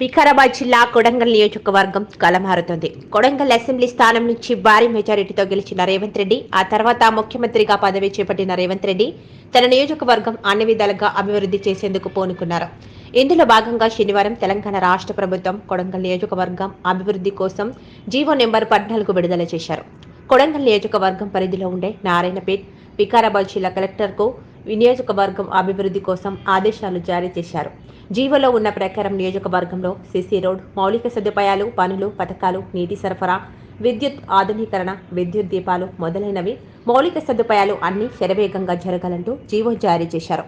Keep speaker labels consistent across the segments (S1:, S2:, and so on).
S1: వికారాబాద్ జిల్లా కొడంగల్ నియోజకవర్గం కలమారుతోంది. కొడంగల్ అసెంబ్లీ స్థానం నుంచి భారీ మెజారిటీతో గెలిచిన రేవంత్ రెడ్డి ఆ తర్వాత ముఖ్యమంత్రిగా పదవి చేపట్టిన రేవంత్ రెడ్డి తన నియోజకవర్గం అన్ని విధాలుగా అభివృద్ధి చేసేందుకు పూనుకున్నారు. ఇందులో భాగంగా శనివారం తెలంగాణ రాష్ట్ర ప్రభుత్వం కొడంగల్ నియోజకవర్గం అభివృద్ధి కోసం జీవో నెంబర్ పద్నాలుగు విడుదల చేశారు. కొడంగల్ నియోజకవర్గం పరిధిలో ఉండే నారాయణపేట్ వికారాబాద్ జిల్లా కలెక్టర్కు నియోజకవర్గం అభివృద్ధి కోసం ఆదేశాలు జారీ చేశారు. జీవోలో ఉన్న ప్రకారం నియోజకవర్గంలో సిసి రోడ్ మౌలిక సదుపాయాలు పనులు పథకాలు నీటి సరఫరా విద్యుత్ ఆధునీకరణ విద్యుత్ దీపాలు మొదలైనవి మౌలిక సదుపాయాలు అన్ని శరవేగంగా జరగాలంటూ జీవో జారీ చేశారు.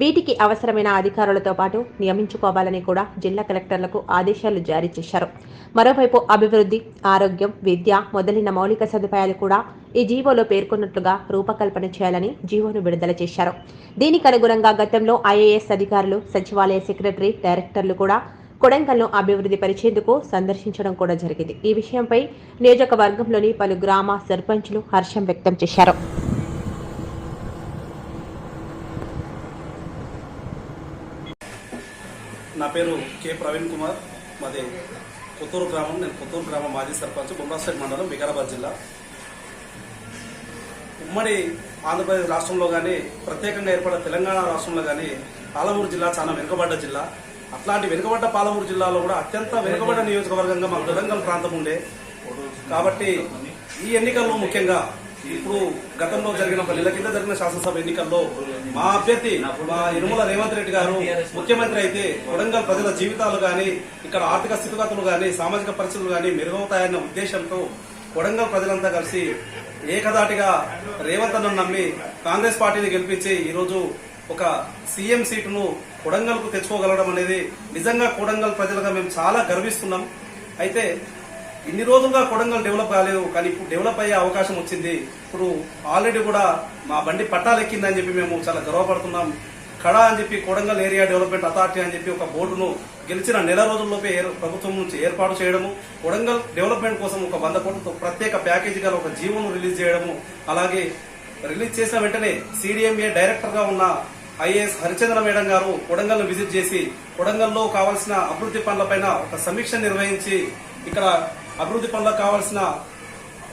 S1: వీటికి అవసరమైన అధికారులతో పాటు నియమించుకోవాలని కూడా జిల్లా కలెక్టర్లకు ఆదేశాలు జారీ చేశారు. మరోవైపు అభివృద్ధి ఆరోగ్యం విద్య మొదలైన మౌలిక సదుపాయాలు కూడా ఈ జీవోలో పేర్కొన్నట్లుగా రూపకల్పన చేయాలని జీవోను విడుదల చేశారు. దీనికి అనుగుణంగా గతంలో ఐఏఎస్ అధికారులు సచివాలయ సెక్రటరీ డైరెక్టర్లు కూడా కొడంగల్ను అభివృద్ధి పరిచేందుకు సందర్శించడం కూడా జరిగింది. ఈ విషయంపై నియోజకవర్గంలోని పలు గ్రామ సర్పంచ్లు హర్షం వ్యక్తం చేశారు.
S2: నా పేరు కె ప్రవీణ్ కుమార్. మాది కొత్తూరు గ్రామం. నేను కొత్తూరు గ్రామం మాజీ సర్పంచ్ బొమ్రాస్టేట్ మండలం వికారాబాద్ జిల్లా. ఉమ్మడి ఆంధ్రప్రదేశ్ రాష్ట్రంలో కానీ ప్రత్యేకంగా ఏర్పడిన తెలంగాణ రాష్ట్రంలో కానీ పాలమూరు జిల్లా చాలా వెనుకబడ్డ జిల్లా. అట్లాంటి వెనుకబడ్డ పాలమూరు జిల్లాలో కూడా అత్యంత వెనుకబడ్డ నియోజకవర్గంగా మా కొడంగల్ ప్రాంతం ఉండే. కాబట్టి ఈ ఎన్నికల్లో ముఖ్యంగా ఇప్పుడు గతంలో జరిగిన ఒక నెల కింద జరిగిన శాసనసభ ఎన్నికల్లో మా అభ్యర్థి మా ఇనుముల రేవంత్ రెడ్డి గారు ముఖ్యమంత్రి అయితే వరంగల్ ప్రజల జీవితాలు గాని ఇక్కడ ఆర్థిక స్థితిగతులు గాని సామాజిక పరిస్థితులు గాని మెరుగవుతాయన్న ఉద్దేశంతో వరంగల్ ప్రజలంతా కలిసి ఏకదాటిగా రేవంత్ అన్న నమ్మి కాంగ్రెస్ పార్టీని గెలిపించి ఈరోజు ఒక సీఎం సీటును కొడంగల్కు తెచ్చుకోగలగడం అనేది నిజంగా కొడంగల్ ప్రజలుగా మేము చాలా గర్విస్తున్నాం. అయితే ఇన్ని రోజులుగా కొడంగల్ డెవలప్ కాలేదు కానీ ఇప్పుడు డెవలప్ అయ్యే అవకాశం వచ్చింది. ఇప్పుడు ఆల్రెడీ కూడా మా బండి పట్టాలెక్కిందని చెప్పి మేము చాలా గర్వపడుతున్నాం. కడా అని చెప్పి కొడంగల్ ఏరియా డెవలప్మెంట్ అథారిటీ అని చెప్పి ఒక బోర్డును గెలిచిన నెల రోజుల్లోపే ప్రభుత్వం నుంచి ఏర్పాటు చేయడము కొడంగల్ డెవలప్మెంట్ కోసం ఒక వంద కోట్లతో ప్రత్యేక ప్యాకేజీ గల ఒక జీవోను రిలీజ్ చేయడము అలాగే రిలీజ్ చేసిన వెంటనే సిడిఎంఏ డైరెక్టర్గా ఉన్న ఐఏఎస్ హరిచంద్ర మేడం గారు కొడంగల్ను విజిట్ చేసి కొడంగల్లో కావాల్సిన అభివృద్ధి పనులపైన ఒక సమీక్ష నిర్వహించి ఇక్కడ అభివృద్ధి పనులకు కావాల్సిన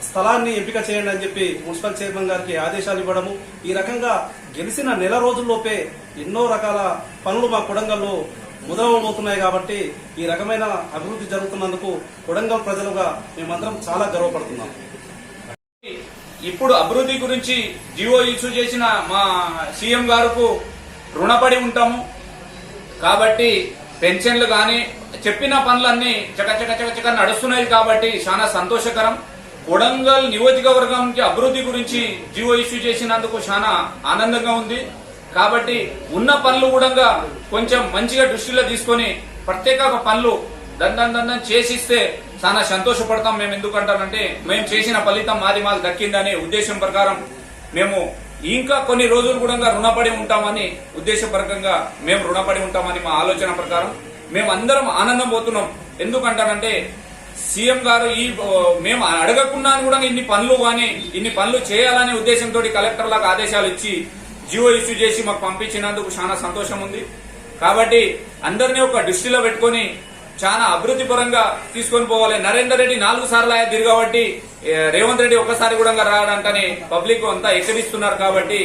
S2: స్థలాన్ని ఎంపిక చేయండి అని చెప్పి మున్సిపల్ చైర్మన్ గారికి ఆదేశాలు ఇవ్వడము. ఈ రకంగా గెలిచిన నెల రోజుల్లోపే ఎన్నో రకాల పనులు మా కొడంగల్లో మొదలవబోతున్నాయి కాబట్టి ఈ రకమైన అభివృద్ధి జరుగుతున్నందుకు కొడంగల్ ప్రజలుగా మేమందరం చాలా గర్వపడుతున్నాం.
S3: ఇప్పుడు అభివృద్ధి గురించి జియో ఇష్యూ చేసిన మా సీఎం గారుకు రుణపడి ఉంటాము. కాబట్టి పెన్షన్లు కానీ చెప్పిన పనులన్నీ చకచక చకచక నడుస్తున్నాయి కాబట్టి చాలా సంతోషకరం. కొడంగల్ నియోజకవర్గంకి అభివృద్ధి గురించి జియో ఇష్యూ చేసినందుకు చాలా ఆనందంగా ఉంది. కాబట్టి ఉన్న పనులు కూడా కొంచెం మంచిగా దృష్టిలో తీసుకొని ప్రత్యేక పనులు దండం దండం చేసిస్తే చాలా సంతోషపడతాం మేము ఎందుకంటానంటే మేము చేసిన ఫలితం మాది మాది దక్కిందనే ఉద్దేశం ప్రకారం మేము ఇంకా కొన్ని రోజులు కూడా రుణపడి ఉంటామని ఉద్దేశపరకంగా మేము రుణపడి ఉంటామని మా ఆలోచన ప్రకారం మేము అందరం ఆనందం పోతున్నాం. ఎందుకంటానంటే సీఎం గారు ఈ మేము అడగకుండా కూడా ఇన్ని పనులు కానీ ఇన్ని పనులు చేయాలనే ఉద్దేశంతో కలెక్టర్లకు ఆదేశాలు ఇచ్చి జియో ఇష్యూ చేసి మాకు పంపించినందుకు చాలా సంతోషం ఉంది. కాబట్టి అందరినీ ఒక దృష్టిలో పెట్టుకొని చాలా అభివృద్ధి పరంగా తీసుకొని పోవాలి. నరేందర్ రెడ్డి నాలుగు సార్లు ఆయన తిరిగాబట్టి రేవంత్ రెడ్డి ఒక్కసారి కూడా రాడంటనే పబ్లిక్ అంతా ఎక్కడిస్తున్నారు కాబట్టి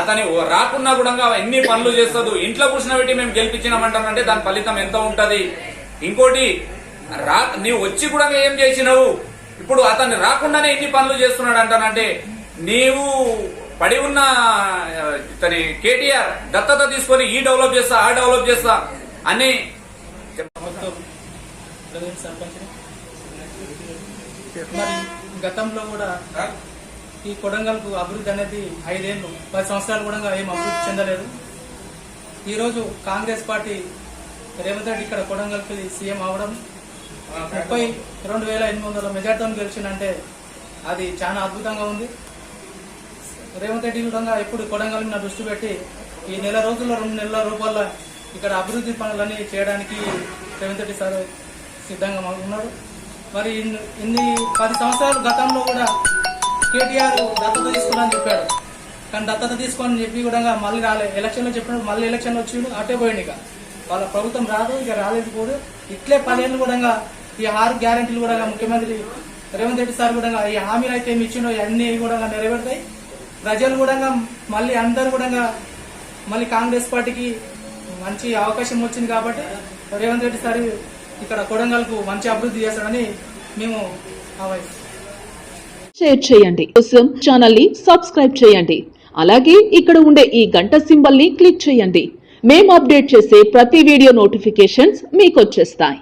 S3: అతని రాకున్నా కూడా ఎన్ని పనులు చేస్తుంది ఇంట్లో కూర్చున్నబెట్టి మేము గెలిపించినామంటానంటే దాని ఫలితం ఎంత ఉంటది? ఇంకోటి రా నీవు వచ్చి కూడా ఏం చేసినావు? ఇప్పుడు అతన్ని రాకుండానే ఎన్ని పనులు చేస్తున్నాడు అంటానంటే నీవు పడి ఉన్న ఇతని కేటీఆర్ దత్తత తీసుకొని ఈ డెవలప్ చేస్తా ఆ డెవలప్ చేస్తా అని
S4: సర్పంచ్ మరి గతంలో కూడా ఈ కొడంగల్కు అభివృద్ధి అనేది ఐదేళ్ళు పది సంవత్సరాలు కూడా ఏం అభివృద్ధి చెందలేదు. ఈరోజు కాంగ్రెస్ పార్టీ రేవంత్ రెడ్డి ఇక్కడ కొడంగల్కి సీఎం అవడం ముప్పై రెండు వేల ఎనిమిది వందల మెజార్టీతో గెలిచిందంటే అది చాలా అద్భుతంగా ఉంది. రేవంత్ రెడ్డి కూడా ఎప్పుడు కొడంగల్ మీద దృష్టి పెట్టి ఈ నెల రోజుల్లో రెండు నెలల రూపాయల ఇక్కడ అభివృద్ధి పనులన్నీ చేయడానికి రేవంత్ రెడ్డి సార్ సిద్ధంగా ఉన్నాడు మరి ఇన్ని- ఇన్ని పది సంవత్సరాలు గతంలో కూడా కేటీఆర్ దత్తత తీసుకున్నాను చెప్పాడు. కానీ దత్తత తీసుకొని చెప్పి కూడా మళ్ళీ రాలే. ఎలక్షన్లో చెప్పినప్పుడు మళ్ళీ ఎలక్షన్ వచ్చి అటే పోయింది ఇక. వాళ్ళ ప్రభుత్వం రాదు ఇక రాలేదు కూడా ఇట్లే పదేళ్ళు కూడా ఈ ఆరు గ్యారంటీలు కూడా ముఖ్యమంత్రి రేవంత్ రెడ్డి సార్ కూడా ఈ హామీలు అయితే ఏమి ఇచ్చిండో అన్ని కూడా నెరవేరుతాయి. ప్రజలు కూడా మళ్ళీ అందరు కూడా మళ్ళీ కాంగ్రెస్ పార్టీకి మంచి అవకాశం వచ్చింది కాబట్టి రేవంత్ రెడ్డి సార్ ఇక్కడ కొడంగల్కు మంచి అభివృద్ధి చేస్తాడని మేము ఆవాయిస్తాం
S5: షేర్ చేయండి. కోసం ఛానల్ని సబ్స్క్రైబ్ చేయండి. అలాగే ఇక్కడ ఉండే ఈ గంట సింబల్ని క్లిక్ చేయండి. మేము అప్డేట్ చేసే ప్రతి వీడియో నోటిఫికేషన్స్ మీకు వచ్చేస్తాయి.